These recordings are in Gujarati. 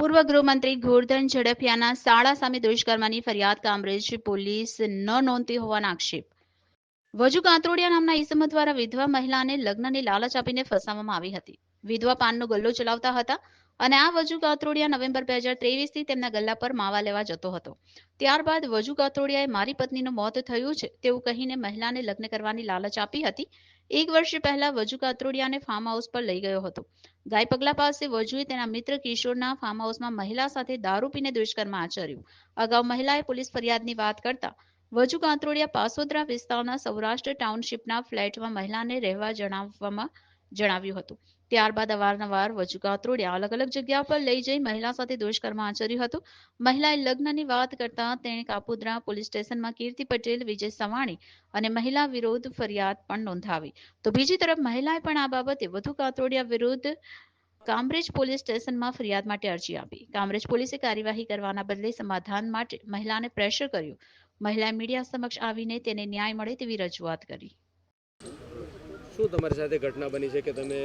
પૂર્વ ગૃહમંત્રી ગોરધન ઝડફિયાના શાળા સામે દુષ્કર્મની ફરિયાદ કામરેજ પોલીસ ન નોંધતી હોવાના આક્ષેપ. વજુ કાંતરોડિયા નામના ઈસમ દ્વારા વિધવા મહિલાને લગ્નની લાલચ આપીને ફસાવવામાં આવી હતી. વિધવા પાનનો ગલ્લો ચલાવતા હતા અને આ વજુ કાતરોડિયા નવેમ્બર બે હજાર ત્રેવીસથી તેમના ગલ્લા પર માવા લેવા જતો હતો. ત્યારબાદ વજુ કાતરોડિયાએ મારી પત્નીનું મોત થયું છે તેવું કહીને મહિલાને લગ્ન કરવાની લાલચ આપી હતી. એક વર્ષ પહેલા વજુ કાતરોડિયાને ફાર્મ હાઉસ પર લઈ ગયો હતો. ગાય પાસે વજુએ તેના મિત્ર કિશોરના ફાર્મ હાઉસમાં મહિલા સાથે દારૂ પીને દુષ્કર્મ આચર્યું. અગાઉ મહિલાએ પોલીસ ફરિયાદની વાત કરતા વજુ કાંતરોડિયા પાસોદરા વિસ્તારના સૌરાષ્ટ્ર ટાઉનશીપના ફ્લેટમાં મહિલાને રહેવા જણાવવામાં જણાવ્યું હતું. ત્યારબાદ અવારનવાર વજુ કાતરોડિયા અલગ અલગ જગ્યા પર લઈ જઈ મહિલા સાથે દુષ્કર્મ આચર્યું હતું. મહિલાએ લગ્નની વાત કરતા તેણે કાપોદ્રા પોલીસ સ્ટેશનમાં કીર્તિ પટેલ, વિજય સવાણી અને મહિલા વિરોધ ફરિયાદ પણ નોંધાવી. તો બીજી તરફ મહિલાએ પણ આ બાબતે વધુ કાતરોડિયા વિરુદ્ધ કામરેજ પોલીસ સ્ટેશનમાં ફરિયાદ માટે અરજી આપી. કામરેજ પોલીસે કાર્યવાહી કરવાના બદલે સમાધાન માટે મહિલાને પ્રેશર કર્યું. મહિલાએ મીડિયા સમક્ષ આવીને તેને ન્યાય મળે તેવી રજૂઆત કરી. શું તમારી સાથે ઘટના બની છે કે તમે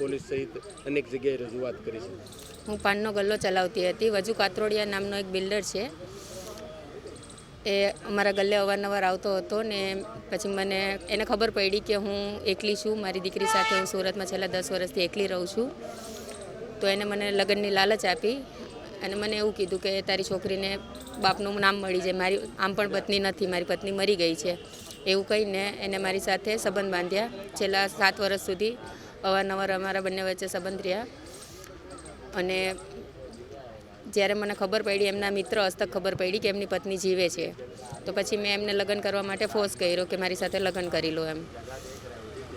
પોલીસ સહિત અનેક જગ્યાએ રજૂઆત કરી છે? હું પાનનો ગલ્લો ચલાવતી હતી. વજુ કાતરોડિયા નામનો એક બિલ્ડર છે. એ અમારા ગલ્લે અવારનવાર આવતો હતો ને પછી મને એને ખબર પડી કે હું એકલી છું. મારી દીકરી સાથે હું સુરતમાં છેલ્લા દસ વર્ષથી એકલી રહું છું. તો એને મને લગ્નની લાલચ આપી અને મને એવું કીધું કે તારી છોકરીને બાપનું નામ મળી જાય. મારી આમ પણ પત્ની નથી. મારી પત્ની મરી ગઈ છે. એવું કહીને એને મારી સાથે સંબંધ બાંધ્યા. છેલ્લા સાત વર્ષ સુધી અવારનવાર અમારા બંને વચ્ચે સંબંધ રહ્યા. અને જ્યારે મને ખબર પડી, એમના મિત્ર હસ્તક ખબર પડી કે એમની પત્ની જીવે છે. તો પછી મેં એમને લગ્ન કરવા માટે ફોર્સ કર્યો કે મારી સાથે લગ્ન કરી લો એમ.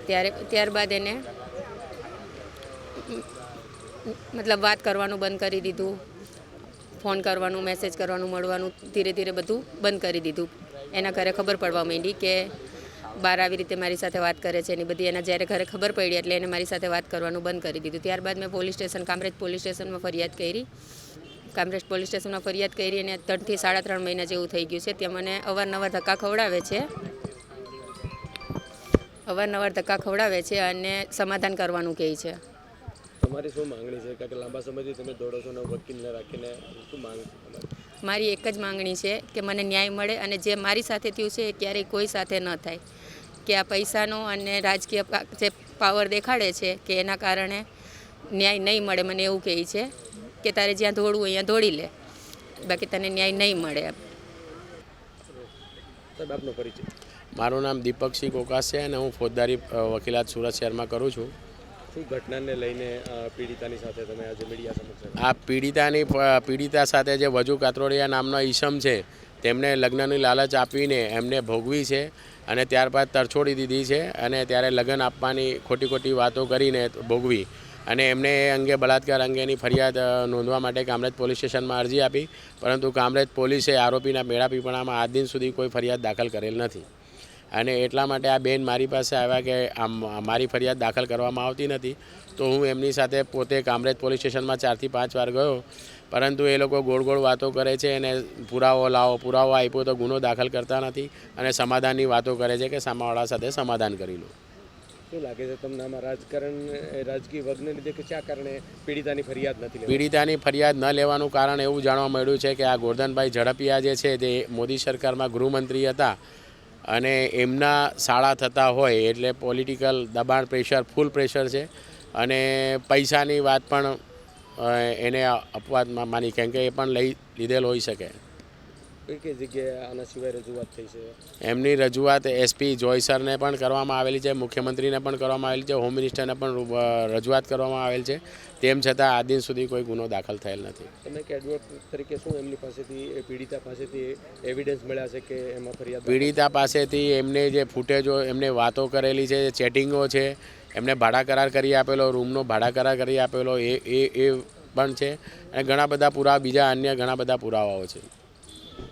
ત્યારે, ત્યારબાદ એને મતલબ વાત કરવાનું બંધ કરી દીધું. ફોન કરવાનું મેસેજ કરવાનું, મળવાનું, ધીરે ધીરે બધું બંધ કરી દીધું. એના ઘરે ખબર પડવા માંડી કે બાર આવી રીતે મારી સાથે વાત કરે છે એની બધી. એના જ્યારે ઘરે ખબર પડી એટલે એને મારી સાથે વાત કરવાનું બંધ કરી દીધું. ત્યારબાદ મેં પોલીસ સ્ટેશન, કામરેજ પોલીસ સ્ટેશનમાં ફરિયાદ કરી. કામરેજ પોલીસ સ્ટેશનમાં ફરિયાદ કરી અને ત્રણથી સાડા ત્રણ મહિના જેવું થઈ ગયું છે. ત્યાં મને અવારનવાર ધક્કા ખવડાવે છે. અવારનવાર ધક્કા ખવડાવે છે અને સમાધાન કરવાનું કહે છે. તમારી શું માંગણી છે? કે લાંબા સમયથી તમે દોડો છો વકીલને રાખીને શું માંગ મારી એક જ માંગણી છે કે મને ન્યાય મળે અને જે મારી સાથે થયું છે એ ક્યારેય કોઈ સાથે ન થાય. કે આ પૈસાનો અને રાજકીય જે પાવર દેખાડે છે કે એના કારણે ન્યાય નહીં મળે મને એવું કહે છે કે તારે જ્યાં દોડવું અહીંયા દોડી લે. બાકી તને ન્યાય નહીં મળે મારું નામ દીપકસિંહ કોકાસ છે અને હું ફોજદારી વકીલાત સુરત શહેરમાં કરું છું. ઘટનાને લઈને પીડિતાની સાથે તમે આ પીડિતાની પીડિતા સાથે જે વજુ કાતરોડિયા નામનો ઈસમ છે, તેમને લગ્નની લાલચ આપીને એમને ભોગવી છે અને ત્યારબાદ તરછોડી દીધી છે અને ત્યારે લગ્ન આપવાની ખોટી ખોટી વાતો કરીને ભોગવી અને એમને એ અંગે બળાત્કાર અંગેની ફરિયાદ નોંધવા માટે કામરેજ પોલીસ સ્ટેશનમાં અરજી આપી. પરંતુ કામરેજ પોલીસે આરોપીના મેળાપીપણામાં આ દિન સુધી કોઈ ફરિયાદ દાખલ કરેલ નથી. અને એટલા માટે આ બેન મારી પાસે આવ્યા કે આમ મારી ફરિયાદ દાખલ કરવામાં આવતી નથી. તો હું એમની સાથે પોતે કામરેજ પોલીસ સ્ટેશનમાં ચારથી પાંચ વાર ગયો. પરંતુ એ લોકો ગોળ ગોળ વાતો કરે છે અને પુરાવો લાવો પુરાવો આપ્યો તો ગુનો દાખલ કરતા નથી અને સમાધાનની વાતો કરે છે કે સામાવાળા સાથે સમાધાન કરી લો. શું લાગે છે તમને આમાં રાજકારણ રાજકીય વર્ગને લીધે કે શા કારણે પીડિતાની ફરિયાદ નથી પીડિતાની ફરિયાદ ન લેવાનું કારણ એવું જાણવા મળ્યું છે કે આ ગોરધનભાઈ ઝડપિયા જે છે તે મોદી સરકારમાં ગૃહમંત્રી હતા. અને એમના શાળા થતા હોય એટલે પોલિટિકલ દબાણ પ્રેશર ફૂલ પ્રેશર છે. અને પૈસાની વાત પણ એને અપવાદમાં માની, કેમ કે એ પણ લઈ, લીધેલ હોઈ શકે. કઈ કઈ જગ્યાએ આના સિવાય રજૂઆત થઈ છે? એમની રજૂઆત એસપી જોયસરને પણ કરવામાં આવેલી છે મુખ્યમંત્રીને પણ કરવામાં આવેલી છે હોમ મિનિસ્ટરને પણ રજૂઆત કરવામાં આવેલ છે. તેમ છતાં આજ દિન સુધી કોઈ ગુનો દાખલ થયેલ નથી. તમે કે એડવોકેટ તરીકે શું એમની પાસેથી એ પીડિતા પાસેથી એવિડન્સ મળ્યા છે કે એમાં ફરિયાદ પીડિતા પાસેથી એમને જે ફૂટેજો એમને વાતો કરેલી છે ચેટિંગો છે એમને ભાડા કરાર કરી આપેલો રૂમનો ભાડા કરાર કરી આપેલો એ એ એ પણ છે. અને ઘણા બધા પુરાવા બીજા અન્ય ઘણા બધા પુરાવાઓ છે.